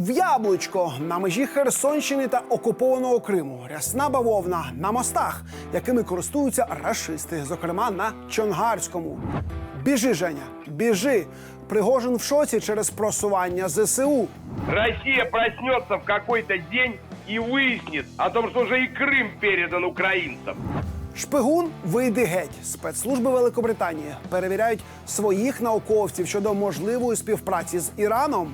В Яблучко на межі Херсонщини та окупованого Криму рясна бавовна на мостах, якими користуються рашисти, зокрема на Чонгарському. Біжи, Женя, біжи. Пригожин в шоці через просування ЗСУ. Россия проснется в какой-то день и выяснит о том, что уже и Крым передан украинцам. Шпигун вийди геть. Спецслужби Великобританії перевіряють своїх науковців щодо можливої співпраці з Іраном.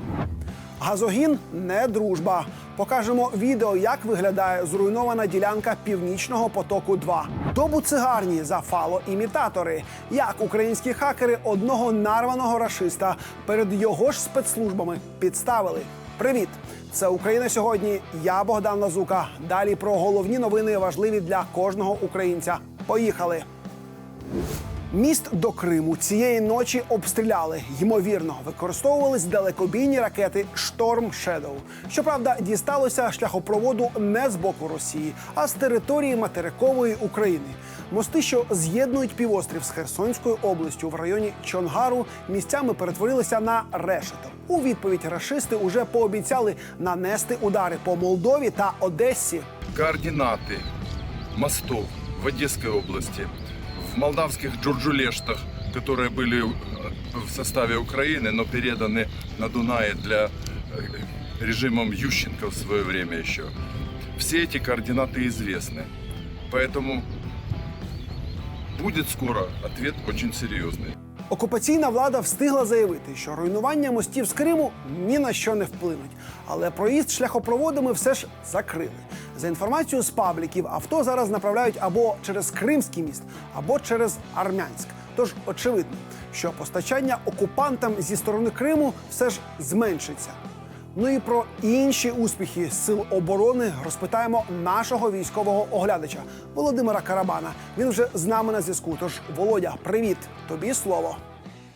Газогін не дружба. Покажемо відео, як виглядає зруйнована ділянка північного потоку. 2 добу цигарні за фало-імітатори. Як українські хакери одного нарваного рашиста перед його ж спецслужбами підставили. Привіт! Це Україна сьогодні. Я Богдан Лазука. Далі про головні новини важливі для кожного українця. Поїхали. Міст до Криму цієї ночі обстріляли. Ймовірно, використовувались далекобійні ракети Шторм Шедоу. Щоправда, дісталося шляхопроводу не з боку Росії, а з території материкової України. Мости, що з'єднують півострів з Херсонською областю в районі Чонгару, місцями перетворилися на решето. У відповідь рашисти уже пообіцяли нанести удари по Молдові та Одесі. координаты мостов в Одесской области, в молдавских Джурджулештах, которые были э, в составе Украины, но переданы на Дунае для э, режимом Ющенко в свое время еще. Все эти координаты известны. Поэтому будет скоро ответ очень серьезный. Окупаційна влада встигла заявити, що руйнування мостів з Криму ні на що не вплинуть. Але проїзд шляхопроводами все ж закрили. За інформацією з пабліків, авто зараз направляють або через Кримський міст, або через Армянськ. Тож очевидно, що постачання окупантам зі сторони Криму все ж зменшиться. Ну і про інші успіхи сил оборони розпитаємо нашого військового оглядача Володимира Карабана. Він вже з нами на зв'язку. Тож, Володя, привіт, тобі слово.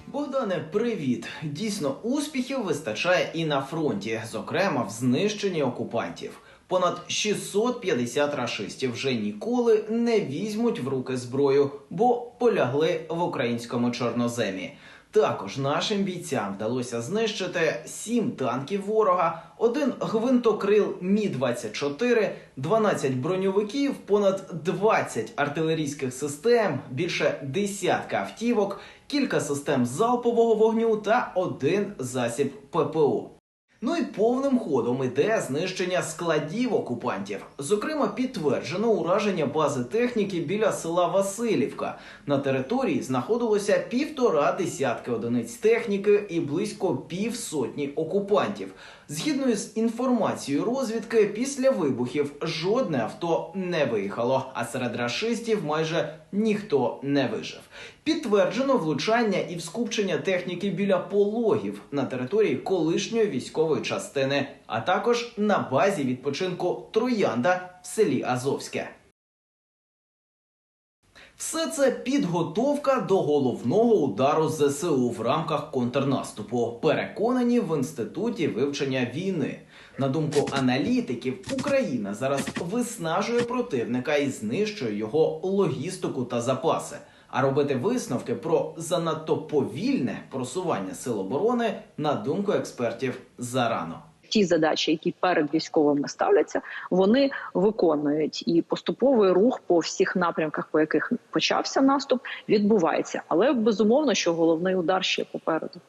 Богдане, привіт! Дійсно, успіхів вистачає і на фронті, зокрема в знищенні окупантів. Понад 650 рашистів вже ніколи не візьмуть в руки зброю, бо полягли в українському чорноземі. Також нашим бійцям вдалося знищити 7 танків ворога, один гвинтокрил Мі-24, 12 броньовиків, понад 20 артилерійських систем, більше десятка автівок, кілька систем залпового вогню та один засіб ППО. Ну і повним ходом іде знищення складів окупантів. Зокрема, підтверджено ураження бази техніки біля села Васильівка. На території знаходилося півтора десятки одиниць техніки і близько півсотні окупантів. Згідно з інформацією розвідки, після вибухів жодне авто не виїхало, а серед рашистів майже ніхто не вижив. Підтверджено влучання і вскупчення техніки біля пологів на території колишньої військової частини, а також на базі відпочинку Троянда в селі Азовське. Все це підготовка до головного удару ЗСУ в рамках контрнаступу. Переконані в інституті вивчення війни. На думку аналітиків, Україна зараз виснажує противника і знищує його логістику та запаси. А робити висновки про занадто повільне просування сил оборони, на думку експертів, зарано. Ті задачі, які перед військовими ставляться, вони виконують і поступовий рух по всіх напрямках, по яких почався наступ, відбувається. Але безумовно, що головний удар ще попереду.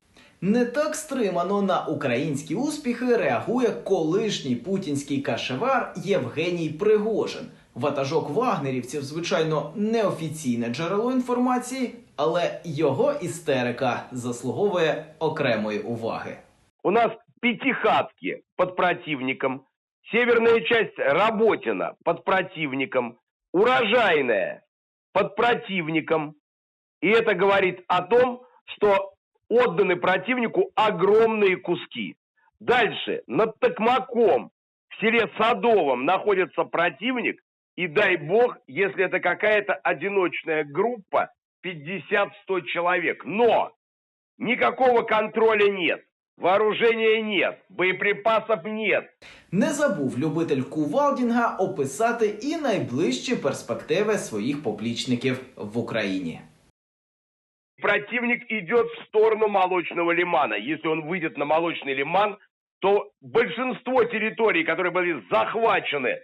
Не так стримано на українські успіхи реагує колишній путінський кашевар Євгеній Пригожин. Ватажок вагнерівців, звичайно, неофіційне джерело інформації, але його істерика заслуговує окремої уваги. У нас Пятихатки под противником, северная часть Работина под противником, Урожайная под противником. И это говорит о том, что отданы противнику огромные куски. Дальше, над Токмаком, в селе Садовом находится противник, и дай бог, если это какая-то одиночная группа, 50-100 человек. Но никакого контроля нет. Вооружения нет, боеприпасов нет. Не забув любитель Кувалдінга описати і найближчі перспективи своїх поплічників в Україні. Противник идет в сторону молочного лимана. Если он выйдет на молочный лиман, то большинство территорий, которые были захвачены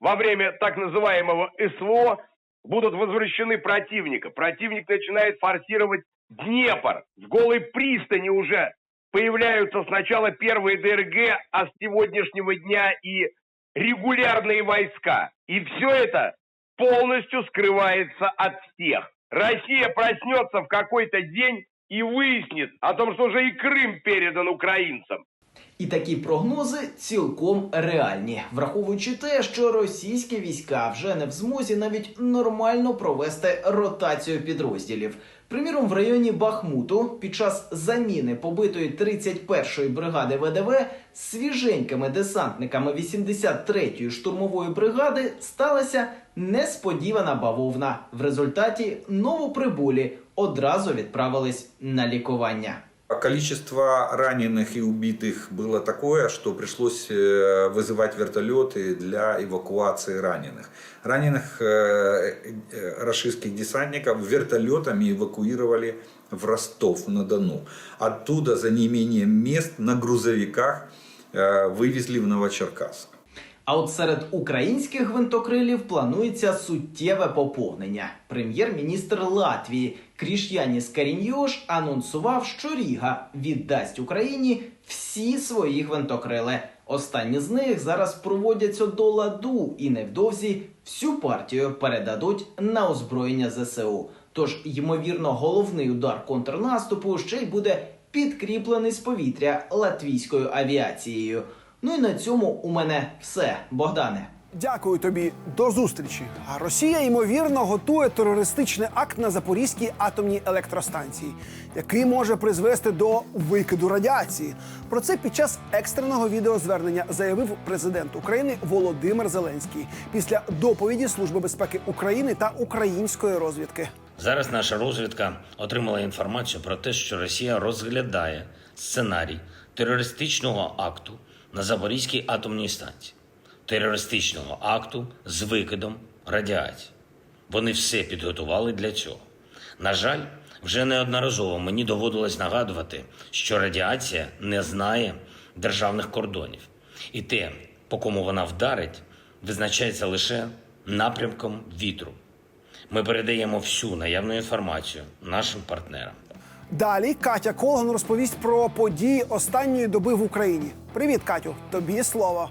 во время так называемого СВО, будут возвращены противника. Противник начинает форсировать Днепр. В голой пристани уже появляются сначала первые ДРГ, а с сегодняшнего дня и регулярные войска. И все это полностью скрывается от всех. Россия проснется в какой-то день и выяснит о том, что уже и Крым передан украинцам. І такі прогнози цілком реальні, враховуючи те, що російські війська вже не в змозі навіть нормально провести ротацію підрозділів. Приміром, в районі Бахмуту під час заміни побитої 31-ї бригади ВДВ свіженькими десантниками 83-ї штурмової бригади сталася несподівана бавовна. В результаті новоприбулі одразу відправились на лікування. А Количество раненых и убитых было такое, что пришлось э, вызывать вертолеты для эвакуации раненых. Раненых э, э, рашистских десантников вертолетами эвакуировали в Ростов-на-Дону. Оттуда за неимением мест на грузовиках вывезли в Новочеркасск. А от серед українських гвинтокрилів планується суттєве поповнення. Прем'єр-міністр Латвії Кріш'яніс Каріньош анонсував, що Ріга віддасть Україні всі свої гвинтокрили. Останні з них зараз проводяться до ладу і невдовзі всю партію передадуть на озброєння ЗСУ. Тож, ймовірно, головний удар контрнаступу ще й буде підкріплений з повітря латвійською авіацією. Ну і на цьому у мене все, Богдане. Дякую тобі, до зустрічі. А Росія ймовірно готує терористичний акт на Запорізькій атомній електростанції, який може призвести до викиду радіації. Про це під час екстреного відеозвернення заявив президент України Володимир Зеленський після доповіді Служби безпеки України та української розвідки. Зараз наша розвідка отримала інформацію про те, що Росія розглядає сценарій терористичного акту на Запорізькій атомній станції, терористичного акту з викидом радіації. Вони все підготували для цього. На жаль, вже неодноразово мені доводилось нагадувати, що радіація не знає державних кордонів, і те, по кому вона вдарить, визначається лише напрямком вітру. Ми передаємо всю наявну інформацію нашим партнерам. Далі Катя Колган розповість про події останньої доби в Україні. Привіт, Катю! Тобі слово.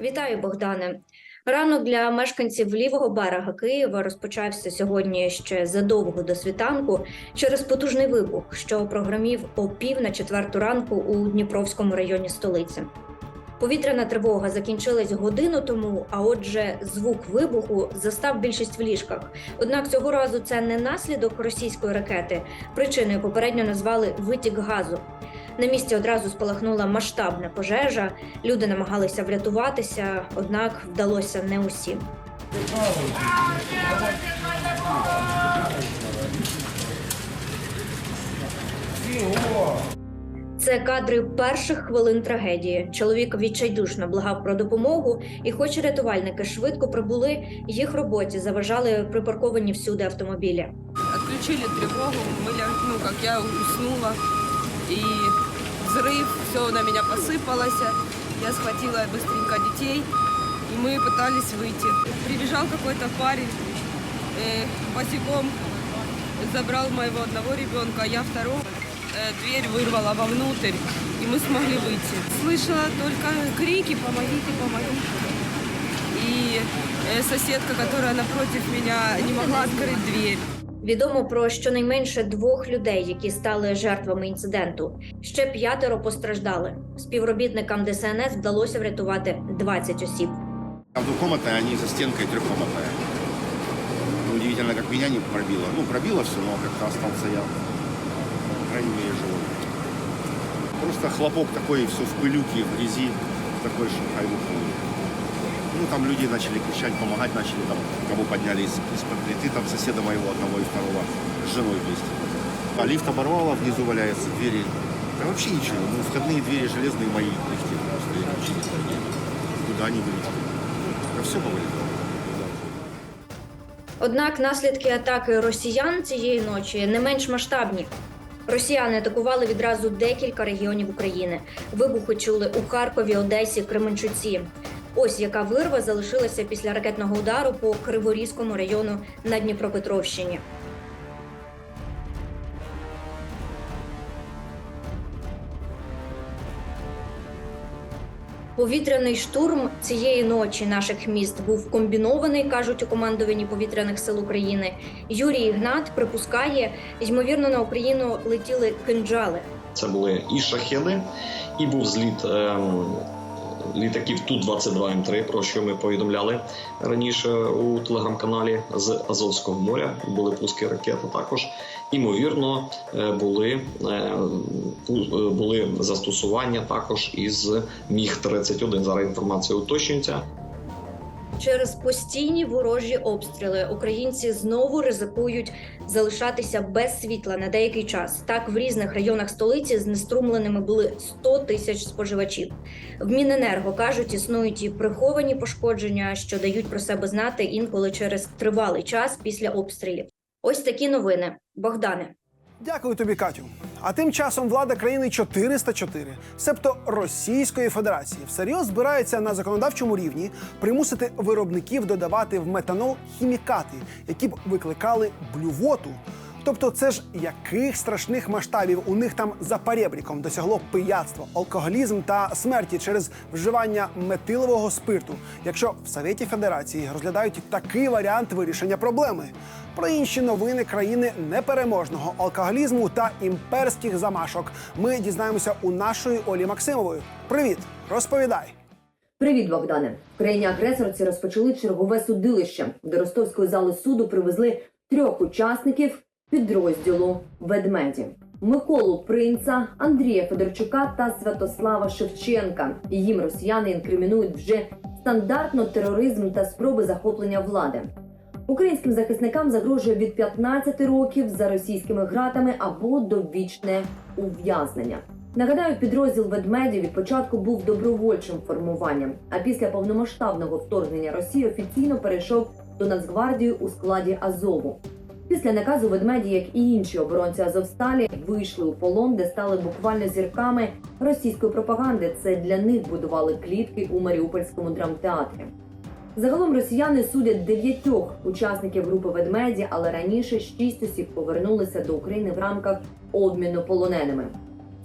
Вітаю, Богдане. Ранок для мешканців лівого берега Києва розпочався сьогодні ще задовго до світанку через потужний вибух, що програмів о пів на четверту ранку у Дніпровському районі столиці. Повітряна тривога закінчилась годину тому, а отже, звук вибуху застав більшість в ліжках. Однак цього разу це не наслідок російської ракети. Причиною попередньо назвали витік газу. На місці одразу спалахнула масштабна пожежа. Люди намагалися врятуватися, однак вдалося не усім. Це кадри перших хвилин трагедії. Чоловік відчайдушно благав про допомогу, і, хоч рятувальники швидко прибули, їх роботі заважали припарковані всюди автомобілі. отключили тревогу, мы, ля- ну, как я уснула, и взрыв, все на меня посыпалось. Я схватила быстренько детей, и мы пытались выйти. Прибежал какой-то парень, э, босиком забрал моего одного ребенка, а я второго. Э, дверь вырвала вовнутрь, и мы смогли выйти. Слышала только крики «помогите, помогите». И э, соседка, которая напротив меня, не могла открыть дверь. Відомо про щонайменше двох людей, які стали жертвами інциденту. Ще п'ятеро постраждали. Співробітникам ДСНС вдалося врятувати 20 осіб. Там двухкомнатная, а они за стенкой трехкомнатная. Ну, Удивительно, как меня не пробило. Ну, пробило все, но как-то остался я, по крайней мере, живой. Просто хлопок такой, все в пылюке, в грязи, такой же хайвуху. Ну, там люди начали кричать, помогать начали, там, кого подняли из, из-под плиты, там соседа моего одного и второго с женой вместе. А лифт оборвало, внизу валяются двери. Да вообще ничего, ну, входные двери железные мои лифте просто, я вообще не знаю, куда они вылетели. Да все повылетело. Однак наслідки атаки росіян цієї ночі не менш масштабні. Росіяни атакували відразу декілька регіонів України. Вибухи чули у Харкові, Одесі, Кременчуці. Ось яка вирва залишилася після ракетного удару по Криворізькому району на Дніпропетровщині. Повітряний штурм цієї ночі наших міст був комбінований, кажуть у командуванні повітряних сил України. Юрій Ігнат припускає, ймовірно, на Україну летіли кинджали. Це були і шахеди, і був зліт ем, літаків Ту-22М3, про що ми повідомляли раніше у телеграм-каналі з Азовського моря. Були пуски ракет також. Імовірно, е, були, е, е, були застосування також із Міг-31. Зараз інформація уточнюється. Через постійні ворожі обстріли українці знову ризикують залишатися без світла на деякий час. Так, в різних районах столиці знеструмленими були 100 тисяч споживачів. В Міненерго кажуть, існують і приховані пошкодження, що дають про себе знати інколи через тривалий час після обстрілів. Ось такі новини. Богдане. Дякую тобі, Катю. А тим часом влада країни 404, себто Російської Федерації, всерйоз збирається на законодавчому рівні примусити виробників додавати в метанол хімікати, які б викликали блювоту. Тобто, це ж яких страшних масштабів у них там за перебріком досягло пияцтво, алкоголізм та смерті через вживання метилового спирту, якщо в Совєті Федерації розглядають такий варіант вирішення проблеми. Про інші новини країни непереможного алкоголізму та імперських замашок ми дізнаємося у нашої Олі Максимової. Привіт, розповідай. Привіт, Богдане. В країні агресорці розпочали чергове судилище. До ростовської зали суду привезли трьох учасників підрозділу ведмеді: Миколу Принца, Андрія Федорчука та Святослава Шевченка. Їм росіяни інкримінують вже стандартно тероризм та спроби захоплення влади. Українським захисникам загрожує від 15 років за російськими гратами або довічне ув'язнення. Нагадаю, підрозділ ведмеді від початку був добровольчим формуванням, а після повномасштабного вторгнення Росії офіційно перейшов до Нацгвардії у складі Азову. Після наказу ведмеді, як і інші оборонці Азовсталі, вийшли у полон, де стали буквально зірками російської пропаганди. Це для них будували клітки у Маріупольському драмтеатрі. Загалом росіяни судять дев'ятьох учасників групи ведмеді, але раніше шість осіб повернулися до України в рамках обміну полоненими.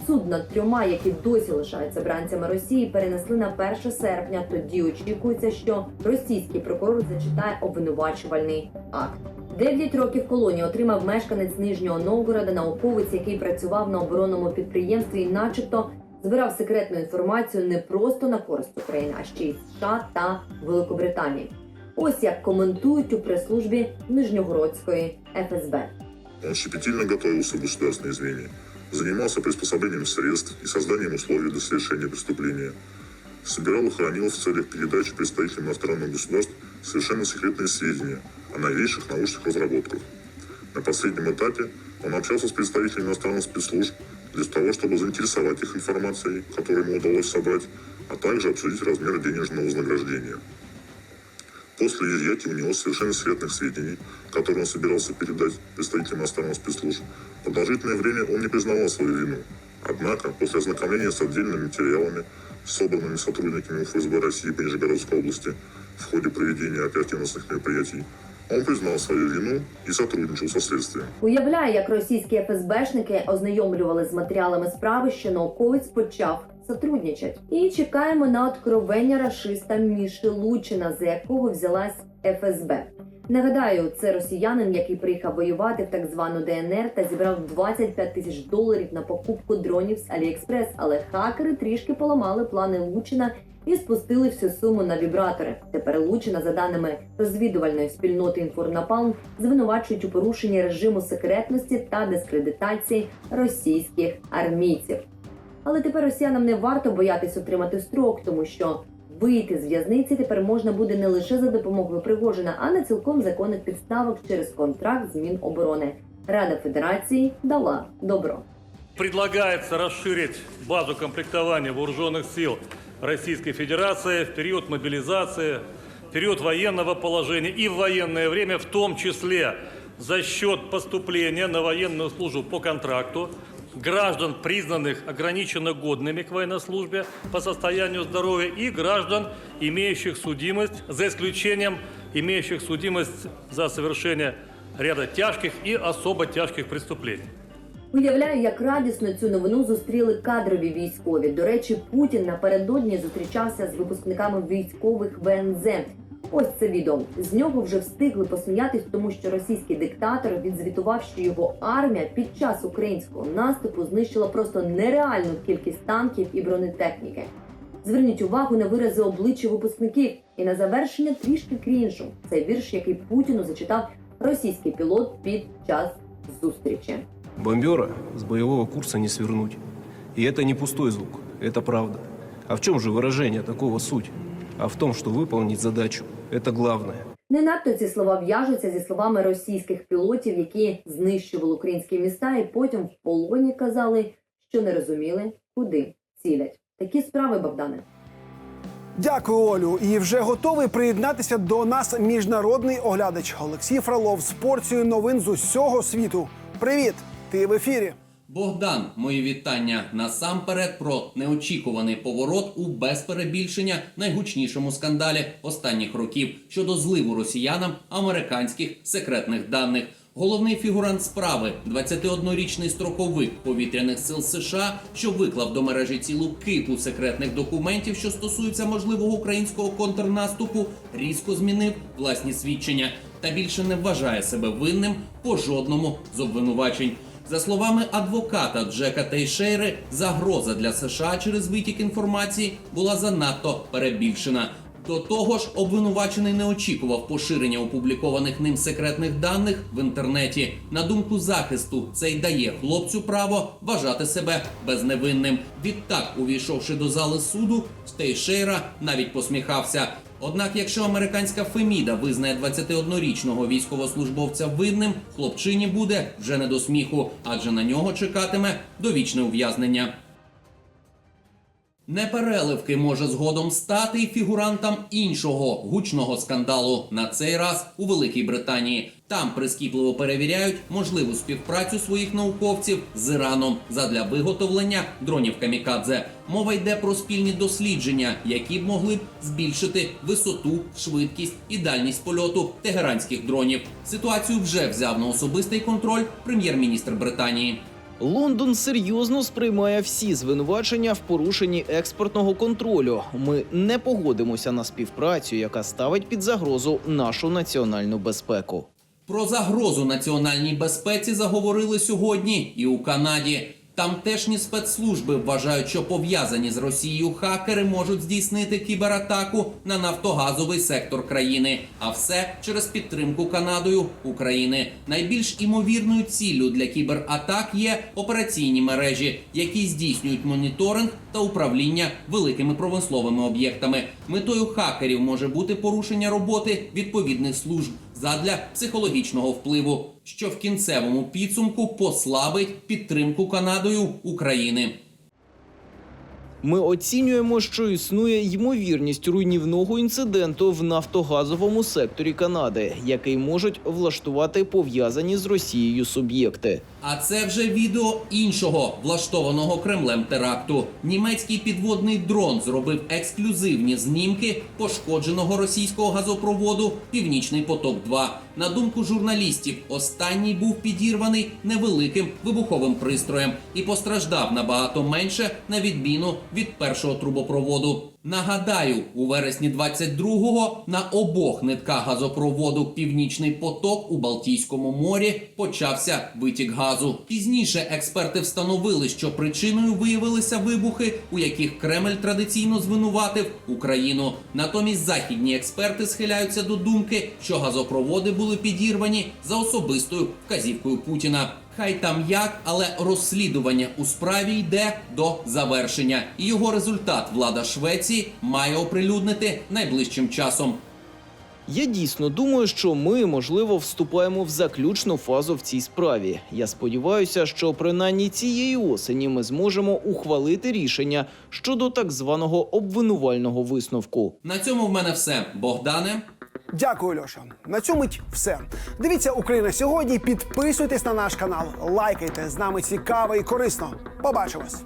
Суд над трьома, які досі лишаються бранцями Росії, перенесли на 1 серпня. Тоді очікується, що російський прокурор зачитає обвинувачувальний акт. Дев'ять років колонії отримав мешканець Нижнього Новгорода, науковець, який працював на оборонному підприємстві і, начебто, збирав секретну інформацію не просто на користь України, а ще й США та Великобританії. Ось як коментують у прес-службі Нижньогородської ФСБ. Он щепетильно готовился в государственные звенья, занимался приспособлением средств и созданием условий для совершения преступления, собирал и хранил в целях передачи представителям иностранных государств совершенно секретные сведения о новейших научных разработках. На последнем этапе он общался с представителями иностранных спецслужб для того, чтобы заинтересовать их информацией, которую ему удалось собрать, а также обсудить размеры денежного вознаграждения. После изъятия у него совершенно секретных сведений, которые он собирался передать представителям иностранных спецслужб, продолжительное время он не признавал свою вину. Однако, после ознакомления с отдельными материалами, собранными сотрудниками ФСБ России по Нижегородской области в ходе проведения оперативных мероприятий, он признал свою вину и сотрудничал со следствием. Уявляє, як російські ФСБшники ознайомлювали з матеріалами справи, що науковець почав сотрудничать. І чекаємо на откровення рашиста Міші Лучина, за якого взялась ФСБ. Нагадаю, це росіянин, який приїхав воювати в так звану ДНР та зібрав 25 тисяч доларів на покупку дронів з Аліекспрес. Але хакери трішки поламали плани Лучина і спустили всю суму на вібратори. Тепер Лучина, за даними розвідувальної спільноти Інформнапалм, звинувачують у порушенні режиму секретності та дискредитації російських армійців. Але тепер росіянам не варто боятись отримати строк, тому що вийти з в'язниці тепер можна буде не лише за допомогою Пригожина, а на цілком законних підставах через контракт з Міноборони. Рада Федерації дала добро. Предлагается расширить базу комплектования вооруженных сил Российской Федерации в период мобилизации, в период военного положения и в военное время, в том числе за счет поступления на военную службу по контракту граждан, признанных ограниченно годными к военной службе по состоянию здоровья, и граждан, имеющих судимость, за исключением имеющих судимость за совершение ряда тяжких и особо тяжких преступлений. Уявляю, як радісно цю новину зустріли кадрові військові. До речі, Путін напередодні зустрічався з випускниками військових ВНЗ. Ось це відео. З нього вже встигли посміятись, тому що російський диктатор відзвітував, що його армія під час українського наступу знищила просто нереальну кількість танків і бронетехніки. Зверніть увагу на вирази обличчя випускників і на завершення трішки крінжу. Це вірш, який Путіну зачитав російський пілот під час зустрічі. Бомбера с боевого курса не свернуть. И это не пустой звук, это правда. А в чем же выражение такого суть? А в том, что выполнить задачу – это главное. Не надто ці слова в'яжуться зі словами російських пілотів, які знищували українські міста, і потім в полоні казали, що не розуміли, куди цілять. Такі справи, Богдане. Дякую, Олю. І вже готовий приєднатися до нас міжнародний оглядач Олексій Фролов з порцією новин з усього світу. Привіт! Ти в ефірі. Богдан, мої вітання насамперед про неочікуваний поворот у без перебільшення найгучнішому скандалі останніх років щодо зливу росіянам американських секретних даних. Головний фігурант справи, 21-річний строковик повітряних сил США, що виклав до мережі цілу кипу секретних документів, що стосуються можливого українського контрнаступу, різко змінив власні свідчення та більше не вважає себе винним по жодному з обвинувачень. За словами адвоката Джека Тейшейри, загроза для США через витік інформації була занадто перебільшена. До того ж, обвинувачений не очікував поширення опублікованих ним секретних даних в інтернеті. На думку захисту, це й дає хлопцю право вважати себе безневинним. Відтак, увійшовши до зали суду, Тейшейра навіть посміхався. Однак, якщо американська Феміда визнає 21-річного військовослужбовця винним, хлопчині буде вже не до сміху, адже на нього чекатиме довічне ув'язнення. Непереливки може згодом стати й фігурантам іншого гучного скандалу. На цей раз у Великій Британії. Там прискіпливо перевіряють можливу співпрацю своїх науковців з Іраном задля виготовлення дронів камікадзе. Мова йде про спільні дослідження, які б могли б збільшити висоту, швидкість і дальність польоту тегеранських дронів. Ситуацію вже взяв на особистий контроль прем'єр-міністр Британії. Лондон серйозно сприймає всі звинувачення в порушенні експортного контролю. Ми не погодимося на співпрацю, яка ставить під загрозу нашу національну безпеку. Про загрозу національній безпеці заговорили сьогодні і у Канаді. Тамтешні спецслужби вважають, що пов'язані з Росією хакери можуть здійснити кібератаку на нафтогазовий сектор країни, а все через підтримку Канадою України. Найбільш імовірною ціллю для кібератак є операційні мережі, які здійснюють моніторинг та управління великими промисловими об'єктами. Метою хакерів може бути порушення роботи відповідних служб задля психологічного впливу, що в кінцевому підсумку послабить підтримку Канадою України. Ми оцінюємо, що існує ймовірність руйнівного інциденту в нафтогазовому секторі Канади, який можуть влаштувати пов'язані з Росією суб'єкти. А це вже відео іншого влаштованого Кремлем теракту. Німецький підводний дрон зробив ексклюзивні знімки пошкодженого російського газопроводу Північний поток 2 На думку журналістів, останній був підірваний невеликим вибуховим пристроєм і постраждав набагато менше на відміну від першого трубопроводу. Нагадаю, у вересні 22-го на обох нитках газопроводу Північний поток у Балтійському морі почався витік газу. Пізніше експерти встановили, що причиною виявилися вибухи, у яких Кремль традиційно звинуватив Україну. Натомість західні експерти схиляються до думки, що газопроводи були підірвані за особистою вказівкою Путіна. Хай там як, але розслідування у справі йде до завершення, і його результат влада Швеції має оприлюднити найближчим часом. Я дійсно думаю, що ми, можливо, вступаємо в заключну фазу в цій справі. Я сподіваюся, що принаймні цієї осені ми зможемо ухвалити рішення щодо так званого обвинувального висновку. На цьому в мене все, Богдане. Дякую, Льоша. На цьому все. Дивіться Україна сьогодні. Підписуйтесь на наш канал, лайкайте. З нами цікаво і корисно. Побачимось.